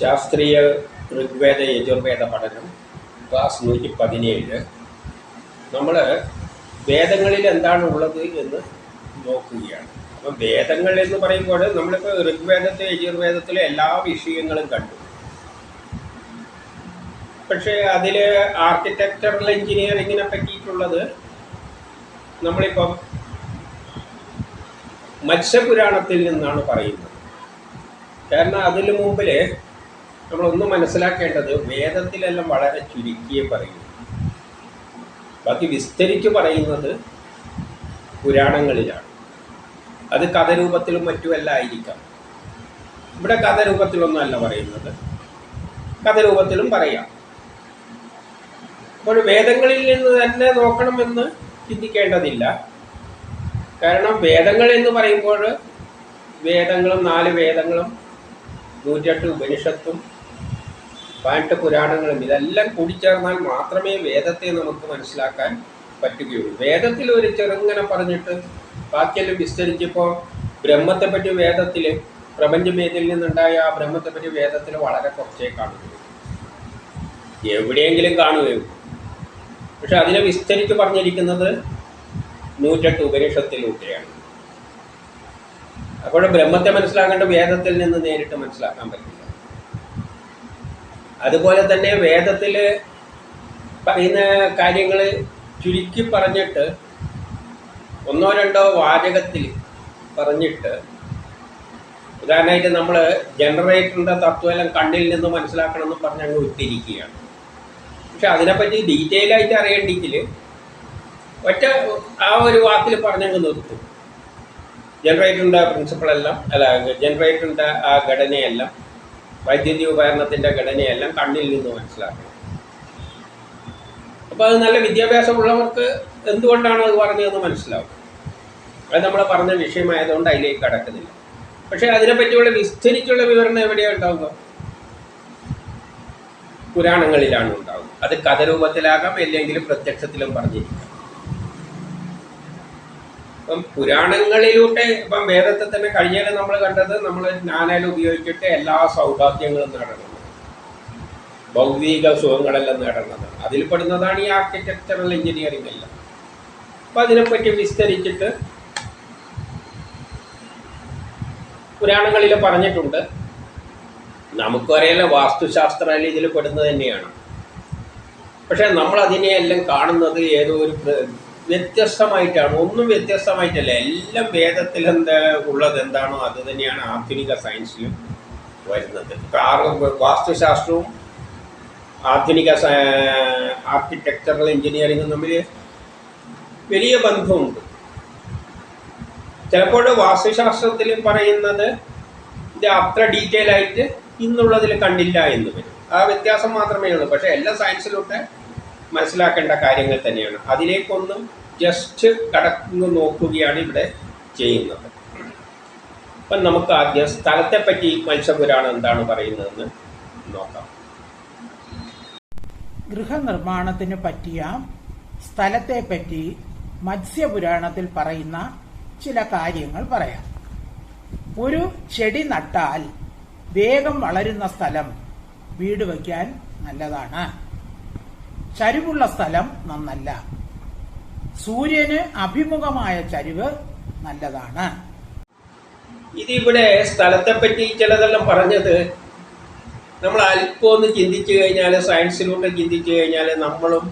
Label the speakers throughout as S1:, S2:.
S1: ശാസ്ത്രീയ ഋഗ്വേദ യജുർവേദ പഠനം ക്ലാസ് നൂറ്റി പതിനേഴ് നമ്മൾ വേദങ്ങളിൽ എന്താണ് ഉള്ളത് എന്ന് നോക്കുകയാണ്. അപ്പം വേദങ്ങൾ എന്ന് പറയുമ്പോൾ നമ്മളിപ്പോൾ ഋഗ്വേദത്തിലെ യജുർവേദത്തിലെ എല്ലാ വിഷയങ്ങളും കണ്ടു. പക്ഷേ അതിൽ ആർക്കിടെക്ചറൽ എഞ്ചിനീയറിങ്ങിനെ പറ്റിയിട്ടുള്ളത് നമ്മളിപ്പം മത്സ്യപുരാണത്തിൽ നിന്നാണ് പറയുന്നത്. കാരണം അതിന് മുമ്പിൽ നമ്മളൊന്ന് മനസ്സിലാക്കേണ്ടത് വേദത്തിലെല്ലാം വളരെ ചുരുക്കിയെ പറയുന്നു. ബാക്കി വിസ്തരിച്ച് പറയുന്നത് പുരാണങ്ങളിലാണ്. അത് കഥരൂപത്തിലും മറ്റുമല്ല ആയിരിക്കാം. ഇവിടെ കഥരൂപത്തിലൊന്നും അല്ല പറയുന്നത്. കഥരൂപത്തിലും പറയാം. അപ്പോൾ വേദങ്ങളിൽ നിന്ന് തന്നെ നോക്കണമെന്ന് ചിന്തിക്കേണ്ടതില്ല. കാരണം വേദങ്ങൾ എന്ന് പറയുമ്പോൾ വേദങ്ങളും നാല് വേദങ്ങളും നൂറ്റെട്ട് ഉപനിഷത്തും പതിനെട്ട് പുരാണങ്ങളും ഇതെല്ലാം കൂടിച്ചേർന്നാൽ മാത്രമേ വേദത്തെ നമുക്ക് മനസ്സിലാക്കാൻ പറ്റുകയുള്ളൂ. വേദത്തിൽ ഒരു ചെറുങ്ങനെ പറഞ്ഞിട്ട് ബാക്കിയെല്ലാം വിസ്തരിച്ചപ്പോൾ ബ്രഹ്മത്തെ പറ്റി വേദത്തിൽ പ്രപഞ്ചമേതിൽ നിന്നുണ്ടായ ആ ബ്രഹ്മത്തെ പറ്റി വേദത്തിൽ വളരെ കുറച്ചേ കാണുകയുള്ളൂ. എവിടെയെങ്കിലും കാണുകയോ പക്ഷെ അതിനെ വിസ്തരിച്ച് പറഞ്ഞിരിക്കുന്നത് നൂറ്റെട്ട് ഉപനിഷത്തിലൂടെയാണ്. അപ്പോൾ ബ്രഹ്മത്തെ മനസ്സിലാക്കേണ്ട വേദത്തിൽ നിന്ന് നേരിട്ട് മനസ്സിലാക്കാൻ പറ്റില്ല. അതുപോലെ തന്നെ വേദത്തിൽ പറയുന്ന കാര്യങ്ങൾ ചുരുക്കി പറഞ്ഞിട്ട് ഒന്നോ രണ്ടോ വാചകത്തിൽ പറഞ്ഞിട്ട് ഉദാഹരണമായിട്ട് നമ്മൾ ജനറേറ്ററിന്റെ തത്വമെല്ലാം കണ്ണിൽ നിന്ന് മനസ്സിലാക്കണം എന്ന് പറഞ്ഞ് അങ്ങ് വിട്ടിരിക്കുകയാണ്. പക്ഷെ അതിനെപ്പറ്റി ഡീറ്റെയിൽ ആയിട്ട് അറിയേണ്ടെങ്കിൽ ഒറ്റ ആ ഒരു വാക്കിൽ പറഞ്ഞങ്ങ് നിർത്തും. ജനറേറ്ററിന്റെ പ്രിൻസിപ്പളെല്ലാം അല്ല ജനറേറ്ററിന്റെ ആ ഘടനയെല്ലാം വൈദ്യുതി ഉപകരണത്തിന്റെ ഘടനയെല്ലാം കണ്ണിൽ നിന്ന് മനസ്സിലാക്കണം അപ്പോൾ അത് നല്ല വിദ്യാഭ്യാസമുള്ളവർക്ക് എന്തുകൊണ്ടാണ് അത് പറഞ്ഞതെന്ന് മനസ്സിലാവും. അത് നമ്മൾ പറഞ്ഞ വിഷയമായതുകൊണ്ട് അതിലേക്ക് കടക്കുന്നില്ല. പക്ഷേ അതിനെപ്പറ്റിയുള്ള വിസ്തരിച്ചുള്ള വിവരണം എവിടെയാണ് ഉണ്ടാവുക? പുരാണങ്ങളിലാണ് ഉണ്ടാവുക അത് കഥരൂപത്തിലാകാം അല്ലെങ്കിൽ പ്രത്യക്ഷത്തിലും പറഞ്ഞിരിക്കാം. ഇപ്പം പുരാണങ്ങളിലൂടെ ഇപ്പം വേദത്തെ തന്നെ കഴിഞ്ഞാൽ നമ്മൾ കണ്ടത് നമ്മൾ ജ്ഞാനം ഉപയോഗിച്ചിട്ട് എല്ലാ സൗഭാഗ്യങ്ങളും നേടണം ഭൗതിക സുഖങ്ങളെല്ലാം നേടണം അതിൽ പെടുന്നതാണ് ഈ ആർക്കിടെക്ചറൽ എഞ്ചിനീയറിംഗ് എല്ലാം. അപ്പം അതിനെപ്പറ്റി വിസ്തരിച്ചിട്ട് പുരാണങ്ങളിൽ പറഞ്ഞിട്ടുണ്ട്. നമുക്കറിയാലോ വാസ്തുശാസ്ത്രം ഇതിൽ പെടുന്നത് തന്നെയാണ്. പക്ഷേ നമ്മൾ അതിനെയെല്ലാം കാണുന്നത് ഏതോ ഒരു വ്യത്യസ്തമായിട്ടാണ്. ഒന്നും വ്യത്യസ്തമായിട്ടല്ല. എല്ലാം വേദത്തിൽ എന്താ ഉള്ളത് എന്താണോ അത് തന്നെയാണ് ആധുനിക സയൻസിലും വരുന്നത്. വാസ്തുശാസ്ത്രവും ആധുനിക ആർക്കിടെക്ചറൽ എഞ്ചിനീയറിങ്ങും തമ്മിൽ വലിയ ബന്ധമുണ്ട്. ചിലപ്പോൾ വാസ്തുശാസ്ത്രത്തിൽ പറയുന്നത് ഇത് അത്ര ഡീറ്റെയിൽ ആയിട്ട് ഇന്നുള്ളതിൽ കണ്ടില്ല എന്ന് വരും. ആ വ്യത്യാസം മാത്രമേ ഉള്ളൂ. പക്ഷേ എല്ലാ സയൻസിലൂടെ മനസ്സിലാക്കേണ്ട കാര്യങ്ങൾ തന്നെയാണ്. അതിലേക്കൊന്നും ജസ്റ്റ് കടന്നു നോക്കുകയാണ് ഇവിടെ ചെയ്യുന്നത്. അപ്പം നമുക്ക് ആദ്യം സ്ഥലത്തെപ്പറ്റി മത്സ്യപുരാണം എന്താണ് പറയുന്നതെന്ന് നോക്കാം.
S2: ഗൃഹനിർമ്മാണത്തിന് പറ്റിയ സ്ഥലത്തെപ്പറ്റി മത്സ്യപുരാണത്തിൽ പറയുന്ന ചില കാര്യങ്ങൾ പറയാം. ഒരു ചെടി നട്ടാൽ വേഗം വളരുന്ന സ്ഥലം വീട് വയ്ക്കാൻ നല്ലതാണ്. ചരിവുള്ള സ്ഥലം നന്നല്ല. സൂര്യന് അഭിമുഖമായ ചരിവ് നല്ലതാണ്.
S1: ഇതിവിടെ സ്ഥലത്തെപ്പറ്റി ചിലതെല്ലാം പറഞ്ഞത് നമ്മൾ അല്പം ഒന്ന് ചിന്തിച്ചു കഴിഞ്ഞാൽ സയൻസിലൂടെ ചിന്തിച്ചു കഴിഞ്ഞാൽ നമ്മളും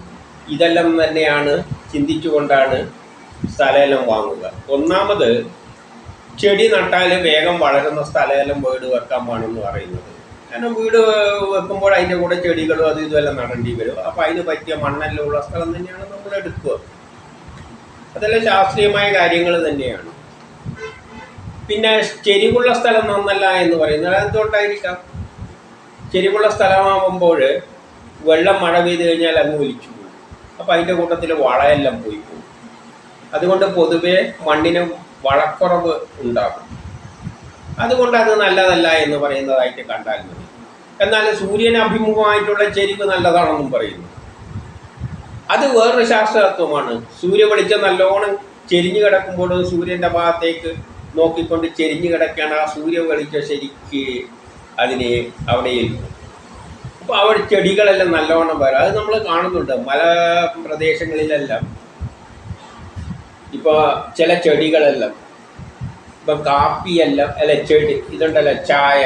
S1: ഇതെല്ലാം തന്നെയാണ് ചിന്തിച്ചുകൊണ്ടാണ് സ്ഥലമെല്ലാം വാങ്ങുക. ഒന്നാമത് ചെടി നട്ടാൽ വേഗം വളരുന്ന സ്ഥലമെല്ലാം വീട് വെക്കാൻ പാടെന്ന് പറയുന്നത്. കാരണം വീട് വെക്കുമ്പോൾ അതിന്റെ കൂടെ ചെടികളും അതും ഇതുമെല്ലാം നടേണ്ടി വരും. അപ്പോൾ അതിന് പറ്റിയ മണ്ണെല്ലാം ഉള്ള സ്ഥലം തന്നെയാണ് നമ്മൾ എടുക്കുക. അതെല്ലാം ശാസ്ത്രീയമായ കാര്യങ്ങൾ തന്നെയാണ്. പിന്നെ ചെരിവുള്ള സ്ഥലം നന്നല്ല എന്ന് പറയുന്നത് എന്തുകൊണ്ടായിരിക്കാം ചെരിവുള്ള സ്ഥലമാകുമ്പോൾ വെള്ളം മഴ പെയ്ത് കഴിഞ്ഞാൽ അങ്ങ് ഒലിച്ചു പോകും. അപ്പോൾ അതിന്റെ കൂട്ടത്തിൽ വളയെല്ലാം പോയി പോകും. അതുകൊണ്ട് പൊതുവേ മണ്ണിന് വളക്കുറവ് ഉണ്ടാകും. അതുകൊണ്ട് അത് നല്ലതല്ല എന്ന് പറയുന്നതായിട്ട് കണ്ടാൽ മതി. എന്നാൽ സൂര്യന് അഭിമുഖമായിട്ടുള്ള ചെരിവ് നല്ലതാണെന്നും പറയുന്നു. അത് വേറൊരു ശാസ്ത്രതത്വമാണ്. സൂര്യ വെളിച്ചം നല്ലോണം ചെരിഞ്ഞു കിടക്കുമ്പോൾ സൂര്യന്റെ ഭാഗത്തേക്ക് നോക്കിക്കൊണ്ട് ചെരിഞ്ഞു കിടക്കേണ്ട ആ സൂര്യ വെളിച്ചം ശരിക്ക് അതിനെ അവിടെ ഏൽക്കും അപ്പോൾ അവിടെ ചെടികളെല്ലാം നല്ലവണ്ണം വരും. അത് നമ്മൾ കാണുന്നുണ്ട്. മല പ്രദേശങ്ങളിലെല്ലാം. ഇപ്പോൾ ചില ചെടികളെല്ലാം. ഇപ്പം കാപ്പിയെല്ലാം അല്ല ചെടി ഇതുണ്ടല്ലോ ചായ.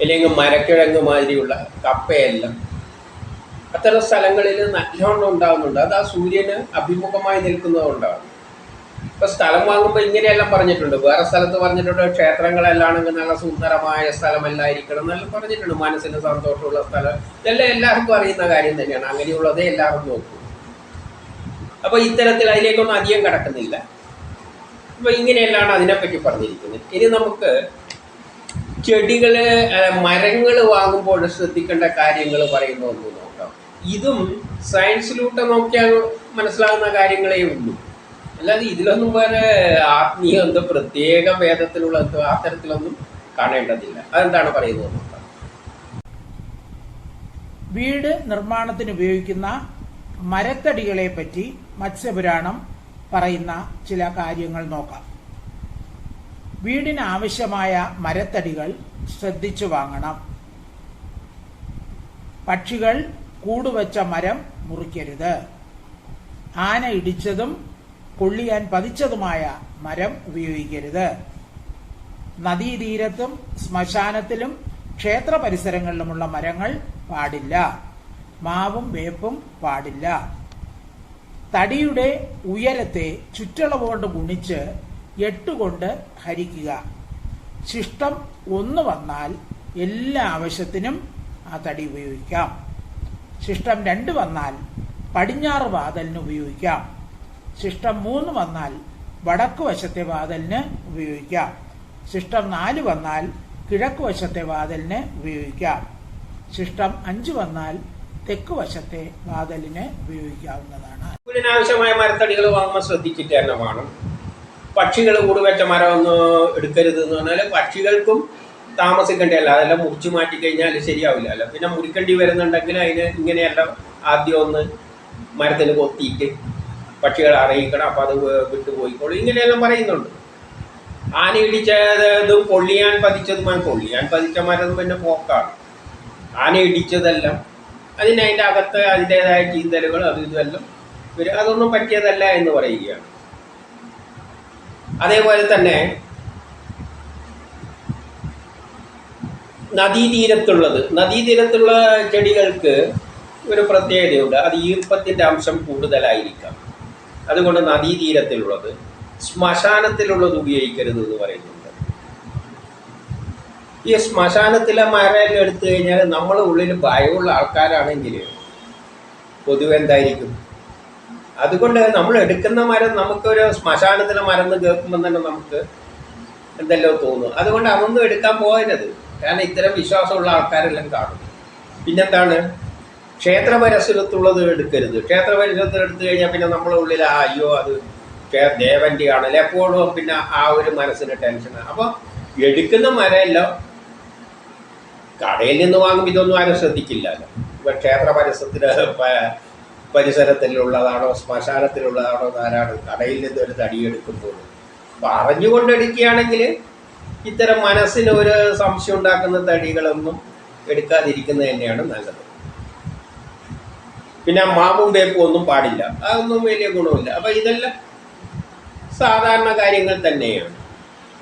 S1: അല്ലെങ്കിൽ മരക്കിഴങ്ങ് മാതിരിയുള്ള കപ്പയെല്ലാം. അത്തരം സ്ഥലങ്ങളിൽ നല്ലോണം ഉണ്ടാകുന്നുണ്ട് അത് ആ സൂര്യന് അഭിമുഖമായി നിൽക്കുന്നതുകൊണ്ടാണ് ഇപ്പൊ സ്ഥലം വാങ്ങുമ്പോൾ ഇങ്ങനെയെല്ലാം പറഞ്ഞിട്ടുണ്ട്. വേറെ സ്ഥലത്ത് പറഞ്ഞിട്ടുണ്ട് ക്ഷേത്രങ്ങളെല്ലാണെങ്കിൽ നല്ല സുന്ദരമായ സ്ഥലമല്ലായിരിക്കണം എന്നെല്ലാം പറഞ്ഞിട്ടുണ്ട്. മനസ്സിന് സന്തോഷമുള്ള സ്ഥലം. ഇതെല്ലാം എല്ലാവർക്കും അറിയുന്ന കാര്യം തന്നെയാണ്. അങ്ങനെയുള്ളതേ എല്ലാവരും നോക്കും. അപ്പോൾ ഇത്തരത്തിൽ അതിലേക്കൊന്നും അധികം കടക്കുന്നില്ല. അപ്പോൾ ഇങ്ങനെയെല്ലാം അതിനെപ്പറ്റി പറഞ്ഞിരിക്കുന്നത്. ഇനി നമുക്ക് ചെടികൾ മരങ്ങൾ വാങ്ങുമ്പോൾ ശ്രദ്ധിക്കേണ്ട കാര്യങ്ങൾ പറയുന്ന ഒന്ന് നോക്കാം. ഇതും സയൻസിലൂടെ നോക്കിയാൽ മനസ്സിലാകുന്ന കാര്യങ്ങളേ ഉള്ളൂ. അല്ലാതെ ഇതിലൊന്നും വേറെ ആത്മീയ എന്തോ പ്രത്യേക വേദത്തിലുള്ള എന്തോ ആ തരത്തിലൊന്നും കാണേണ്ടതില്ല. അതെന്താണ് പറയുന്നത് നോക്കാം.
S2: വീട് നിർമ്മാണത്തിന് ഉപയോഗിക്കുന്ന മരത്തടികളെ പറ്റി മത്സ്യപുരാണം പറയുന്ന ചില കാര്യങ്ങൾ നോക്കാം. വീടിന് ആവശ്യമായ മരത്തടികൾ ശ്രദ്ധിച്ചു വാങ്ങണം. പക്ഷികൾ കൂടുവച്ച മരം മുറിക്കരുത്. ആന ഇടിച്ചതും കൊള്ളിയാൻ പതിച്ചതുമായ മരം ഉപയോഗിക്കരുത്. നദീതീരത്തും ശ്മശാനത്തിലും ക്ഷേത്ര പരിസരങ്ങളിലുമുള്ള മരങ്ങൾ പാടില്ല. മാവും വേപ്പും പാടില്ല. തടിയുടെ ഉയരത്തെ ചുറ്റളവ് കൊണ്ട് ഗുണിച്ച് എട്ടുകൊണ്ട് ഹരിക്കുക. ശിഷ്ടം ഒന്ന് വന്നാൽ എല്ലാ ആവശ്യത്തിനും ആ തടി ഉപയോഗിക്കാം. ശിഷ്ടം രണ്ട് വന്നാൽ പടിഞ്ഞാറ് വാതലിന് ഉപയോഗിക്കാം. ശിഷ്ടം മൂന്ന് വന്നാൽ വടക്ക് വശത്തെ വാതലിന് ഉപയോഗിക്കാം. ശിഷ്ടം നാല് വന്നാൽ കിഴക്ക് വശത്തെ വാതലിന് ഉപയോഗിക്കാം. ശിഷ്ടം അഞ്ച് വന്നാൽ തെക്ക് വശത്തെ വാതലിന് ഉപയോഗിക്കാവുന്നതാണ്.
S1: ആവശ്യമായ മരത്തടികൾ വാങ്ങുമ്പോൾ ശ്രദ്ധിച്ചിട്ട് തന്നെ വേണം. പക്ഷികൾ കൂടുവെച്ച മരം ഒന്ന് എടുക്കരുത് എന്ന് പറഞ്ഞാൽ പക്ഷികൾക്കും താമസിക്കേണ്ടതല്ല അതെല്ലാം മുറിച്ച് മാറ്റി ശരിയാവില്ല. പിന്നെ മുറിക്കേണ്ടി വരുന്നുണ്ടെങ്കിൽ അതിന് ഇങ്ങനെയല്ല ആദ്യം ഒന്ന് മരത്തിൽ കൊത്തിയിട്ട് പക്ഷികൾ അറിയിക്കണം. അപ്പം അത് വിട്ടുപോയിക്കോളും ഇങ്ങനെയെല്ലാം പറയുന്നുണ്ട്. ആന ഇടിച്ചതും പൊള്ളിയാൻ പതിച്ചതുമാണ് പൊള്ളിയാൻ പതിച്ച മരം പിന്നെ പോക്കാണ്. ആന ഇടിച്ചതെല്ലാം അതിന് അതിന്റെ അകത്ത് അതിന്റെതായ ചീന്തലുകൾ അതും ഇതെല്ലാം വരും. അതൊന്നും പറ്റിയതല്ല എന്ന് പറയുകയാണ്. അതേപോലെ തന്നെ നദീതീരത്തുള്ളത്. നദീതീരത്തുള്ള ചെടികൾക്ക് ഒരു പ്രത്യേകതയുണ്ട്. അത് ഈർപ്പത്തിന്റെ അംശം കൂടുതലായിരിക്കാം. അതുകൊണ്ട് നദീതീരത്തിലുള്ളത് ശ്മശാനത്തിലുള്ളത് ഉപയോഗിക്കരുത് എന്ന് പറയുന്നുണ്ട്. ഈ ശ്മശാനത്തിലെ മരം എടുത്തു കഴിഞ്ഞാൽ നമ്മൾ ഉള്ളിൽ ഭയമുള്ള ആൾക്കാരാണെങ്കിൽ പൊതുവെ എന്തായിരിക്കും? അതുകൊണ്ട് നമ്മൾ എടുക്കുന്ന മരം നമുക്കൊരു ശ്മശാനത്തിലെ മരം എന്ന് കേൾക്കുമ്പോൾ തന്നെ നമുക്ക് എന്തെല്ലോ തോന്നും അതുകൊണ്ട് അതൊന്നും എടുക്കാൻ പോകരുത്. കാരണം ഇത്തരം വിശ്വാസമുള്ള ആൾക്കാരെല്ലാം കാണും. പിന്നെന്താണ്? ക്ഷേത്ര പരിസരത്തുള്ളത് എടുക്കരുത്. ക്ഷേത്ര പരിസരത്ത് എടുത്തു കഴിഞ്ഞാൽ പിന്നെ നമ്മളെ ഉള്ളിൽ ആ അയ്യോ അത് ദേവന്റെ ആണല്ലേ എപ്പോഴും പിന്നെ ആ ഒരു മനസ്സിന് ടെൻഷനാണ് അപ്പോൾ എടുക്കുന്ന മരമെല്ലാം. കടയിൽ നിന്ന് വാങ്ങുമ്പോൾ ഇതൊന്നും ആരും ശ്രദ്ധിക്കില്ലല്ലോ. ഇപ്പൊ ക്ഷേത്ര പരിസരത്തിൽ പരിസരത്തിലുള്ളതാണോ ശ്മശാനത്തിലുള്ളതാണോ ആരാണ് കടയിൽ നിന്ന് ഒരു തടി എടുക്കുമ്പോൾ അപ്പൊ അറിഞ്ഞുകൊണ്ട് എടുക്കുകയാണെങ്കിൽ ഇത്തരം മനസ്സിന് ഒരു സംശയം ഉണ്ടാക്കുന്ന തടികളൊന്നും എടുക്കാതിരിക്കുന്നത് തന്നെയാണ് നല്ലത്. പിന്നെ മാമും വേപ്പും ഒന്നും പാടില്ല. അതൊന്നും വലിയ ഗുണമില്ല. അപ്പൊ ഇതെല്ലാം സാധാരണ കാര്യങ്ങൾ തന്നെയാണ്.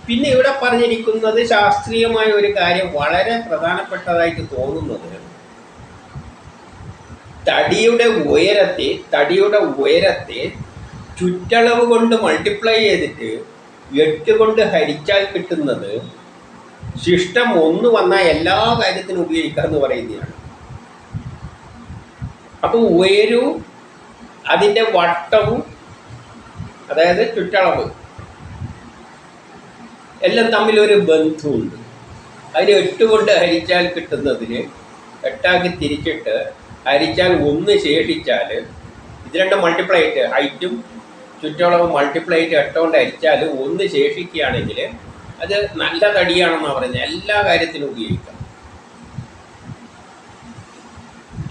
S1: പിന്നെ ഇവിടെ പറഞ്ഞിരിക്കുന്നത് ശാസ്ത്രീയമായ ഒരു കാര്യം വളരെ പ്രധാനപ്പെട്ടതായിട്ട് തോന്നുന്നത്. തടിയുടെ ഉയരത്തെ തടിയുടെ ഉയരത്തെ ചുറ്റളവ് കൊണ്ട് മൾട്ടിപ്ലൈ ചെയ്തിട്ട് എട്ട് കൊണ്ട് ഹരിച്ചാൽ കിട്ടുന്നത് ശിഷ്ടം ഒന്ന് വന്നാൽ എല്ലാ കാര്യത്തിനും ഉപയോഗിക്കുക എന്ന് പറയുന്നതാണ്. അപ്പോൾ ഉയരവും അതിന്റെ വട്ടവും അതായത് ചുറ്റളവ് എല്ലാം തമ്മിൽ ഒരു ബന്ധമുണ്ട്. അതിന് എട്ട് കൊണ്ട് ഹരിച്ചാൽ കിട്ടുന്നതിന് എട്ടാക്കി തിരിച്ചിട്ട് ഹരിച്ചാൽ ഒന്ന് ശേഷിച്ചാൽ ഇത് രണ്ടും മൾട്ടിപ്ലൈ ആയിട്ട് ഹൈറ്റും ചുറ്റളവും മൾട്ടിപ്ലൈ ആയിട്ട് എട്ട് കൊണ്ട് ഹരിച്ചാൽ ഒന്ന് ശേഷിക്കുകയാണെങ്കിൽ അത് നല്ല തടിയാണെന്നാണ് പറയുന്നത്. എല്ലാ കാര്യത്തിനും ഉപയോഗിക്കാം.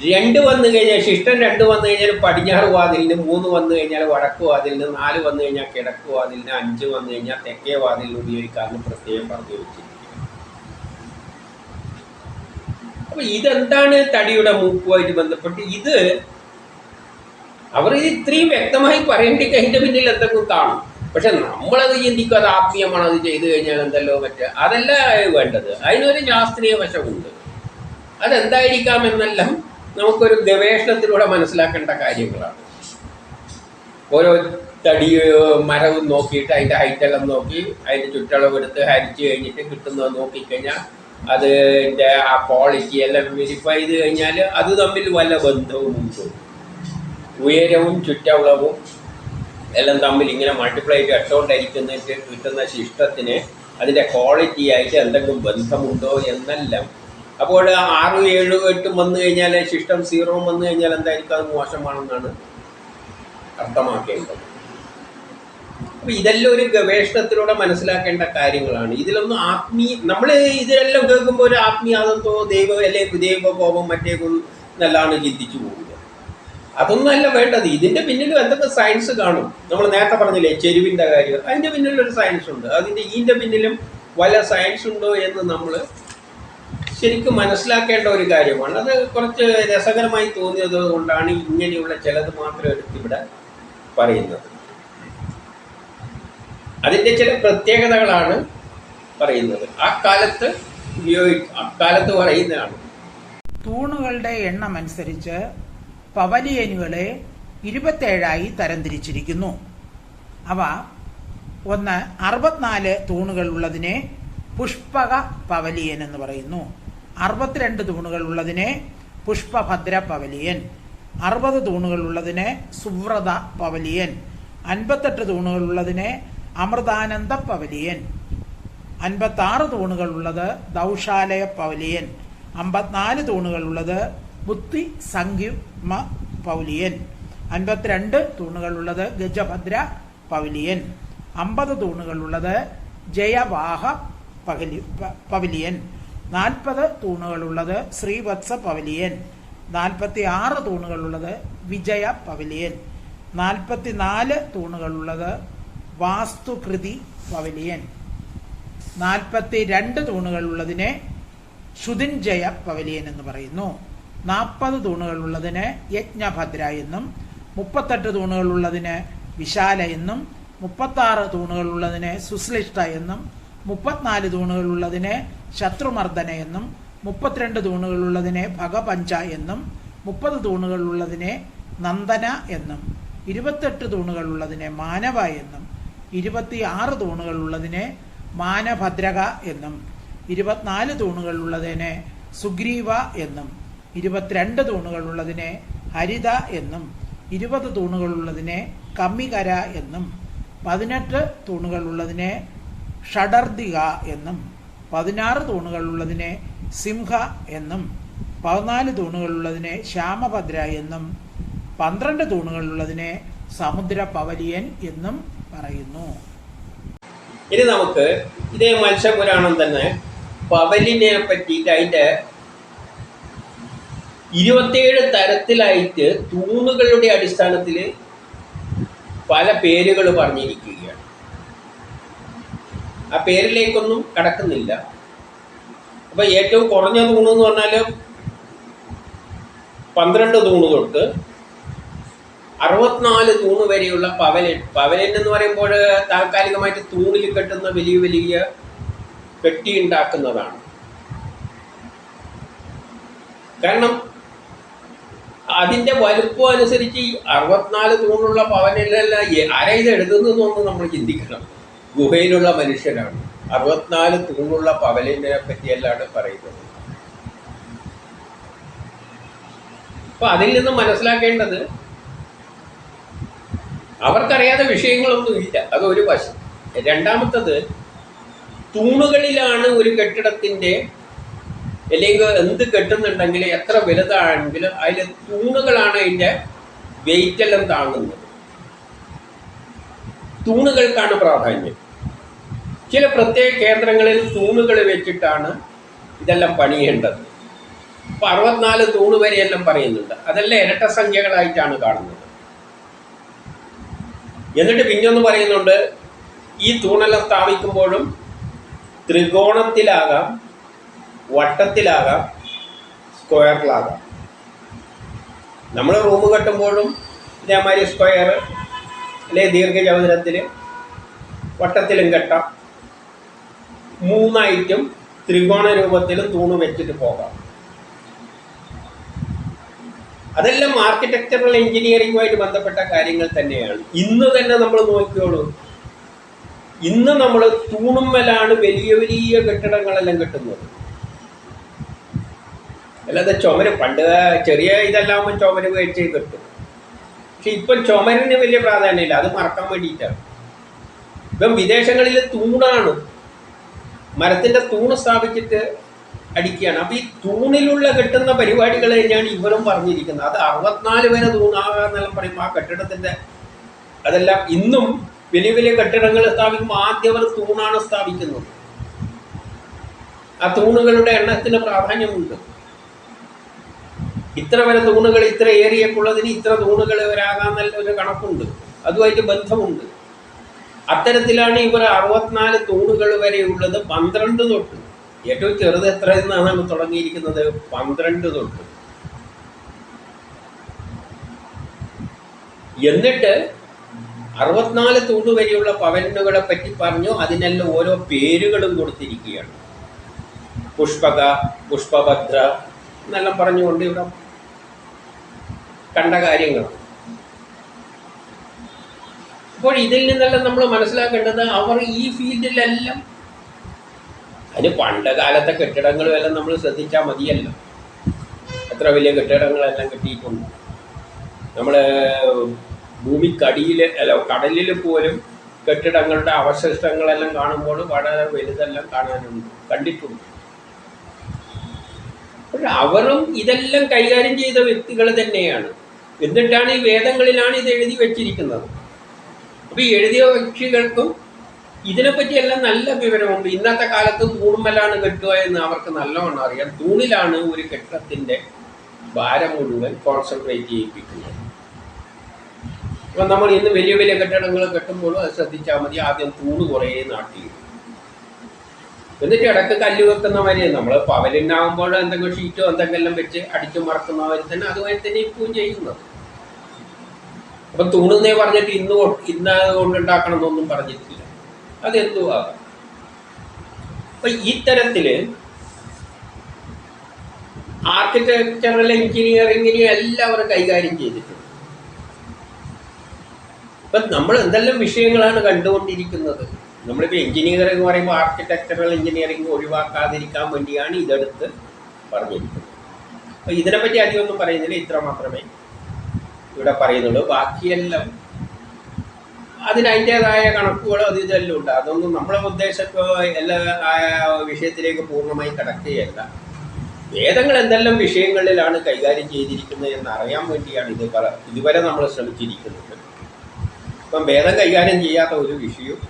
S1: രണ്ട് വന്നു കഴിഞ്ഞാൽ ശിഷ്ടം രണ്ട് വന്നു കഴിഞ്ഞാൽ പടിഞ്ഞാറ് വാതിലിന് മൂന്ന് വന്നു കഴിഞ്ഞാൽ വടക്ക് വാതിലിന് നാല് വന്നു കഴിഞ്ഞാൽ കിഴക്ക് വാതിലിന് അഞ്ച് വന്നു കഴിഞ്ഞാൽ തെക്കേ വാതിലിന് ഉപയോഗിക്കാമെന്ന് പ്രത്യേകം പറഞ്ഞു വെച്ചിരിക്കുകയാണ് അപ്പൊ ഇതെന്താണ് തടിയുടെ മൂക്കുമായിട്ട് ബന്ധപ്പെട്ട്? ഇത് അവർ ഇത് ഇത്രയും വ്യക്തമായി പറയേണ്ടി അതിന്റെ പിന്നിൽ എന്തെങ്കിലും കാണും? പക്ഷെ നമ്മളത് ചിന്തിക്കും അത് ആത്മീയമാണ് അത് ചെയ്തു കഴിഞ്ഞാൽ എന്തല്ലോ മറ്റേ? അതല്ല വേണ്ടത്. അതിനൊരു ശാസ്ത്രീയ വശമുണ്ട്. അതെന്തായിരിക്കാം എന്നെല്ലാം നമുക്കൊരു ഗവേഷണത്തിലൂടെ മനസ്സിലാക്കേണ്ട കാര്യങ്ങളാണ്. ഓരോ തടി മരവും നോക്കിയിട്ട് അതിന്റെ ഹൈറ്റെല്ലാം നോക്കി അതിന്റെ ചുറ്റളവ് എടുത്ത് ഹരിച്ചു കഴിഞ്ഞിട്ട് കിട്ടുന്നത് നോക്കിക്കഴിഞ്ഞാൽ അതിന്റെ ആ ക്വാളിറ്റി എല്ലാം വെരിഫൈ ചെയ്ത് കഴിഞ്ഞാൽ അത് തമ്മിൽ വല്ല ബന്ധവും ഉണ്ട്? ഉയരവും ചുറ്റളവും എല്ലാം തമ്മിൽ ഇങ്ങനെ മൾട്ടിപ്ലൈ ചെയ്ത് ഇട്ടുകൊണ്ടിരിക്കുന്നതിന് കിട്ടുന്ന ശിഷ്ടത്തിന് അതിന്റെ ക്വാളിറ്റി ആയിട്ട് എന്തെങ്കിലും ബന്ധമുണ്ടോ എന്നല്ല. അപ്പോൾ ആറ് ഏഴ് എട്ടും വന്നു കഴിഞ്ഞാൽ ശിഷ്ടം സീറോ വന്നു കഴിഞ്ഞാൽ എന്തായിരിക്കും? അത് മോശമാണെന്നാണ് അർത്ഥമാക്കേണ്ടത്. അപ്പൊ ഇതെല്ലാം ഒരു ഗവേഷണത്തിലൂടെ മനസ്സിലാക്കേണ്ട കാര്യങ്ങളാണ്. ഇതിലൊന്നും ആത്മീയ നമ്മൾ ഇതിലെല്ലാം കേൾക്കുമ്പോൾ ഒരു ആത്മീയാതത്വോ ദൈവ അല്ലെ ദൈവകോപം മറ്റേ നല്ലതാണ് ചിന്തിച്ചു പോകുക അതൊന്നുമല്ല വേണ്ടത്. ഇതിന്റെ പിന്നിലും എന്തൊക്കെ സയൻസ് കാണും? നമ്മൾ നേരത്തെ പറഞ്ഞില്ലേ ചെരുവിന്റെ കാര്യം. അതിന്റെ പിന്നിലൊരു സയൻസ് ഉണ്ട്. അതിന്റെ ഇതിന്റെ പിന്നിലും വല്ല സയൻസ് ഉണ്ടോ എന്ന് നമ്മൾ ശരിക്കും മനസ്സിലാക്കേണ്ട ഒരു കാര്യമാണ്. അത് കുറച്ച് രസകരമായി തോന്നിയത് കൊണ്ടാണ് ഇങ്ങനെയുള്ള ചിലത് മാത്രം എടുത്തിവിടെ പറയുന്നത്. അതിന്റെ ചില പ്രത്യേകതകളാണ് പറയുന്നത്. ആ കാലത്ത് ഉപയോഗി അക്കാലത്ത് പറയുന്നതാണ്.
S2: തൂണുകളുടെ എണ്ണം അനുസരിച്ച് പവലിയനുകളെ ഇരുപത്തേഴായി തരംതിരിച്ചിരിക്കുന്നു. അവ ഒന്ന് അറുപത്തിനാല് തൂണുകൾ ഉള്ളതിനെ പുഷ്പക പവലിയൻ എന്ന് പറയുന്നു. അറുപത്തിരണ്ട് തൂണുകൾ ഉള്ളതിനെ പുഷ്പഭദ്ര പവലിയൻ. അറുപത് തൂണുകൾ ഉള്ളതിനെ സുവ്രത പവലിയൻ. അൻപത്തെട്ട് തൂണുകൾ ഉള്ളതിനെ അമൃതാനന്ദ പവലിയൻ അൻപത്തി ആറ് തൂണുകൾ ഉള്ളത് ദൗശാലയ പവലിയൻ അമ്പത്തിനാല് തൂണുകൾ ഉള്ളത് ബുദ്ധി സംയുമ പൗലിയൻ അൻപത്തിരണ്ട് തൂണുകൾ ഉള്ളത് ഗജഭദ്ര പവലിയൻ അമ്പത് തൂണുകൾ ഉള്ളത് ജയവാഹ പകലി പവലിയൻ. നാൽപ്പത് തൂണുകൾ ഉള്ളത് ശ്രീവത്സ പവലിയൻ നാൽപ്പത്തി ആറ് തൂണുകൾ ഉള്ളത് വിജയ പവലിയൻ നാൽപ്പത്തിനാല് തൂണുകൾ ഉള്ളത് വാസ്തുകൃതി പവലിയൻ. നാൽപ്പത്തി രണ്ട് തൂണുകൾ ഉള്ളതിനെ ജയ പവലിയൻ എന്ന് പറയുന്നു. നാൽപ്പത് തൂണുകൾ ഉള്ളതിന് യജ്ഞഭദ്ര എന്നും മുപ്പത്തെട്ട് തൂണുകൾ ഉള്ളതിന് വിശാല എന്നും മുപ്പത്താറ് തൂണുകൾ ഉള്ളതിന് സുശ്ലിഷ്ട എന്നും മുപ്പത്തിനാല് തൂണുകൾ ഉള്ളതിന് ശത്രുമർദ്ദന എന്നും മുപ്പത്തിരണ്ട് തൂണുകൾ ഉള്ളതിനെ ഭഗപഞ്ച എന്നും മുപ്പത് തൂണുകൾ ഉള്ളതിനെ നന്ദന എന്നും ഇരുപത്തെട്ട് തൂണുകൾ ഉള്ളതിനെ മാനവ എന്നും ഇരുപത്തിയാറ് തൂണുകൾ ഉള്ളതിനെ മാനഭദ്രക എന്നും ഇരുപത്തിനാല് തൂണുകളുള്ളതിനെ സുഗ്രീവ എന്നും ഇരുപത്തിരണ്ട് തൂണുകളുള്ളതിനെ ഹരിത എന്നും ഇരുപത് തൂണുകളുള്ളതിനെ കമ്മികര എന്നും പതിനെട്ട് തൂണുകളുള്ളതിനെ ഷഡർദിക എന്നും പതിനാറ് തൂണുകളുള്ളതിനെ സിംഹ എന്നും പതിനാല് തൂണുകളുള്ളതിനെ ശ്യാമഭദ്ര എന്നും പന്ത്രണ്ട് തൂണുകൾ ഉള്ളതിനെ സമുദ്ര പവലിയൻ എന്നും പറയുന്നു.
S1: ഇനി നമുക്ക് ഇതേ മത്സ്യപുരാണം തന്നെ പവലിനെ പറ്റിയിട്ട് അതിന്റെ ഇരുപത്തിയേഴ് തരത്തിലായിട്ട് തൂണുകളുടെ അടിസ്ഥാനത്തിൽ പല പേരുകൾ പറഞ്ഞിരിക്കുകയാണ്. ആ പേരിലേക്കൊന്നും കടക്കുന്നില്ല. അപ്പൊ ഏറ്റവും കുറഞ്ഞ തൂണെന്ന് പറഞ്ഞാൽ പന്ത്രണ്ട് തൂണ് തൊട്ട് അറുപത്തിനാല് തൂണ് വരെയുള്ള പവലൻ. പവലൻ എന്ന് പറയുമ്പോൾ താൽക്കാലികമായിട്ട് തൂണിൽ കെട്ടുന്ന വലിയ വലിയ കെട്ടി ഉണ്ടാക്കുന്നതാണ്. കാരണം അതിന്റെ വലുപ്പം അനുസരിച്ച് ഈ അറുപത്തിനാല് തൂണുള്ള പവനല്ല ആരെ ഇത് എഴുതുന്നതെന്നൊന്ന് നമ്മൾ ചിന്തിക്കണം. ഗുഹയിലുള്ള മനുഷ്യരാണ്. അറുപത്തിനാല് തൂണുള്ള പവലിനെ പറ്റിയല്ലാണ് പറയുന്നത്. അപ്പൊ അതിൽ നിന്ന് മനസ്സിലാക്കേണ്ടത് അവർക്കറിയാത്ത വിഷയങ്ങളൊന്നുമില്ല ഒരു വശം. രണ്ടാമത്തത് തൂണുകളിലാണ് ഒരു കെട്ടിടത്തിന്റെ അല്ലെങ്കിൽ എന്ത് കെട്ടുന്നുണ്ടെങ്കിൽ എത്ര വലുതാണെങ്കിലും അതിലെ തൂണുകളാണ് അതിന്റെ വെയിറ്റ് എല്ലാം താങ്ങുന്നത്. തൂണുകൾക്കാണ് പ്രാധാന്യം. ചില പ്രത്യേക കേന്ദ്രങ്ങളിൽ തൂണുകൾ വെച്ചിട്ടാണ് ഇതെല്ലാം പണിയേണ്ടത്. ഇപ്പൊ അറുപത്തിനാല് തൂണ് വരെയെല്ലാം പറയുന്നുണ്ട്. അതെല്ലാം ഇരട്ട സംഖ്യകളായിട്ടാണ് കാണുന്നത്. എന്നിട്ട് പിന്നൊന്ന് പറയുന്നുണ്ട് ഈ തൂണെല്ലാം സ്ഥാപിക്കുമ്പോഴും ത്രികോണത്തിലാകാം വട്ടത്തിലാകാം സ്ക്വയറിലാകാം. നമ്മൾ റൂം കെട്ടുമ്പോഴും ഇതേമാതിരി സ്ക്വയർ അല്ലെങ്കിൽ ദീർഘചതുരത്തിൽ വട്ടത്തിലും കെട്ടാം. മൂന്നായിട്ടും ത്രികോണ രൂപത്തിലും തൂണ് വെച്ചിട്ട് പോകാം. അതെല്ലാം ആർക്കിടെക്ചറൽ എഞ്ചിനീയറിംഗുമായിട്ട് ബന്ധപ്പെട്ട കാര്യങ്ങൾ തന്നെയാണ്. ഇന്ന് തന്നെ നമ്മൾ നോക്കിയോളൂ ഇന്ന് നമ്മൾ തൂണുമ്മലാണ് വലിയ വലിയ കെട്ടിടങ്ങളെല്ലാം കെട്ടുന്നത്. അല്ലാതെ ചുമര് പണ്ട് ചെറിയ ഇതെല്ലാം ചുമര് വെച്ച് കെട്ടും. പക്ഷെ ഇപ്പം ചുമരിന് വലിയ പ്രാധാന്യമില്ല. അത് മറക്കാൻ വേണ്ടിയിട്ടാണ്. ഇപ്പം വിദേശങ്ങളിൽ തൂണാണ്. മരത്തിന്റെ തൂണ് സ്ഥാപിച്ചിട്ട് അടിക്കുകയാണ്. അപ്പൊ ഈ തൂണിലുള്ള കെട്ടുന്ന പരിപാടികൾ തന്നെയാണ് ഇവരും പറഞ്ഞിരിക്കുന്നത്. അത് അറുപത്തിനാല് വരെ തൂണാകാന്നെല്ലാം പറയുമ്പോൾ ആ കെട്ടിടത്തിന്റെ അതെല്ലാം ഇന്നും വലിയ വലിയ കെട്ടിടങ്ങൾ സ്ഥാപിക്കുമ്പോൾ ആദ്യം അവർ തൂണാണ് സ്ഥാപിക്കുന്നത്. ആ തൂണുകളുടെ എണ്ണത്തിന് പ്രാധാന്യമുണ്ട്. ഇത്ര വരെ തൂണുകൾ ഇത്ര ഏരിയക്കുള്ളതിന് ഇത്ര തൂണുകൾ വരാകാന്നല്ല ഒരു കണക്കുണ്ട്. അതുമായിട്ട് ബന്ധമുണ്ട്. അത്തരത്തിലാണ് ഇവർ അറുപത്തിനാല് തൂണുകൾ വരെയുള്ളത് പന്ത്രണ്ട് തൊട്ട് ഏറ്റവും ചെറുത് എത്ര എന്നാണ് തുടങ്ങിയിരിക്കുന്നത്? പന്ത്രണ്ട് തൊട്ട്. എന്നിട്ട് അറുപത്തിനാല് തൂണ് വരെയുള്ള പവനുകളെ പറ്റി പറഞ്ഞു. അതിനെല്ലാം ഓരോ പേരുകളും കൊടുത്തിരിക്കുകയാണ്. പുഷ്പക പുഷ്പഭദ്ര എന്നെല്ലാം പറഞ്ഞുകൊണ്ട് ഇവിടെ കണ്ട കാര്യങ്ങൾ അപ്പോൾ ഇതിൽ നിന്നെല്ലാം നമ്മൾ മനസ്സിലാക്കേണ്ടത് അവർ ഈ ഫീൽഡിലെല്ലാം അതിന് പണ്ട് കാലത്തെ കെട്ടിടങ്ങളും എല്ലാം നമ്മൾ ശ്രദ്ധിച്ചാൽ മതിയല്ലോ. എത്ര വലിയ കെട്ടിടങ്ങളെല്ലാം കെട്ടിയിട്ടുണ്ട്. നമ്മൾ ഭൂമിക്കടിയിൽ അല്ല കടലിൽ പോലും കെട്ടിടങ്ങളുടെ അവശിഷ്ടങ്ങളെല്ലാം കാണുമ്പോൾ വളരെ വലുതെല്ലാം കാണാനുണ്ട്. കണ്ടിട്ടുണ്ട്. പക്ഷെ അവരും ഇതെല്ലാം കൈകാര്യം ചെയ്ത വ്യക്തികൾ തന്നെയാണ്. എന്നിട്ടാണ് ഈ വേദങ്ങളിലാണ് ഇത് എഴുതി വെച്ചിരിക്കുന്നത്. അപ്പൊ ഈ എഴുതിയ വ്യക്തികൾക്കും ഇതിനെപ്പറ്റിയെല്ലാം നല്ല വിവരമുണ്ട്. ഇന്നത്തെ കാലത്ത് തൂണുമ്മലാണ് കെട്ടുക എന്ന് അവർക്ക് നല്ലവണ്ണം അറിയാം. തൂണിലാണ് ഒരു കെട്ടത്തിന്റെ ഭാരം മുഴുവൻ കോൺസെൻട്രേറ്റ് ചെയ്യിപ്പിക്കുന്നത്. അപ്പൊ നമ്മൾ ഇന്ന് വലിയ വലിയ കെട്ടിടങ്ങൾ കെട്ടുമ്പോഴും അത് ശ്രദ്ധിച്ചാൽ മതി. ആദ്യം തൂണ് കുറേ നാട്ടി. എന്നിട്ട് ഇടയ്ക്ക് കല്ല് വെക്കുന്നവരെ നമ്മൾ പവലിനാകുമ്പോൾ എന്തെങ്കിലും ഷീറ്റോ എന്തെങ്കിലും വെച്ച് അടിച്ചു മറക്കുന്നവർ തന്നെ അതുമായി തന്നെ ഇപ്പോഴും ചെയ്യുന്നത്. അപ്പൊ തൂണെന്നേ പറഞ്ഞിട്ട് ഇന്ന് ഇന്ന് കൊണ്ടുണ്ടാക്കണം എന്നൊന്നും പറഞ്ഞിട്ടില്ല. അതെന്തോ ആകാം അപ്പൊ ഇത്തരത്തിൽ ആർക്കിടെക്ചറൽ എഞ്ചിനീയറിംഗിനെ എല്ലാവരും കൈകാര്യം ചെയ്തിട്ടുണ്ട്. ഇപ്പൊ നമ്മൾ എന്തെല്ലാം വിഷയങ്ങളാണ് കണ്ടുകൊണ്ടിരിക്കുന്നത്? നമ്മളിപ്പോൾ എഞ്ചിനീയറിംഗ് എന്ന് പറയുമ്പോൾ ആർക്കിടെക്ചറൽ എഞ്ചിനീയറിംഗ് ഒഴിവാക്കാതിരിക്കാൻ വേണ്ടിയാണ് ഇതെടുത്ത് പറഞ്ഞിരിക്കുന്നത്. അപ്പോൾ ഇതിനെപ്പറ്റി അധികമൊന്നും പറയുന്നില്ല ഇത്ര മാത്രമേ ഇവിടെ പറയുന്നുള്ളൂ. ബാക്കിയെല്ലാം അതിന് അതിന്റെതായ കണക്കുകളും അത് ഇതെല്ലാം ഉണ്ട്. അതൊന്നും നമ്മളെ ഉദ്ദേശത്തോ എല്ലാ വിഷയത്തിലേക്ക് പൂർണമായി കണക്ട് ചെയ്യല്ല വേദങ്ങൾ എന്തെല്ലാം വിഷയങ്ങളിലാണ് കൈകാര്യം ചെയ്തിരിക്കുന്നത് എന്ന് അറിയാൻ വേണ്ടിയാണ് ഇത് ഇതുവരെ നമ്മൾ ശ്രമിച്ചിരിക്കുന്നത്. ഇപ്പം വേദം കൈകാര്യം ചെയ്യാത്ത ഒരു വിഷയവും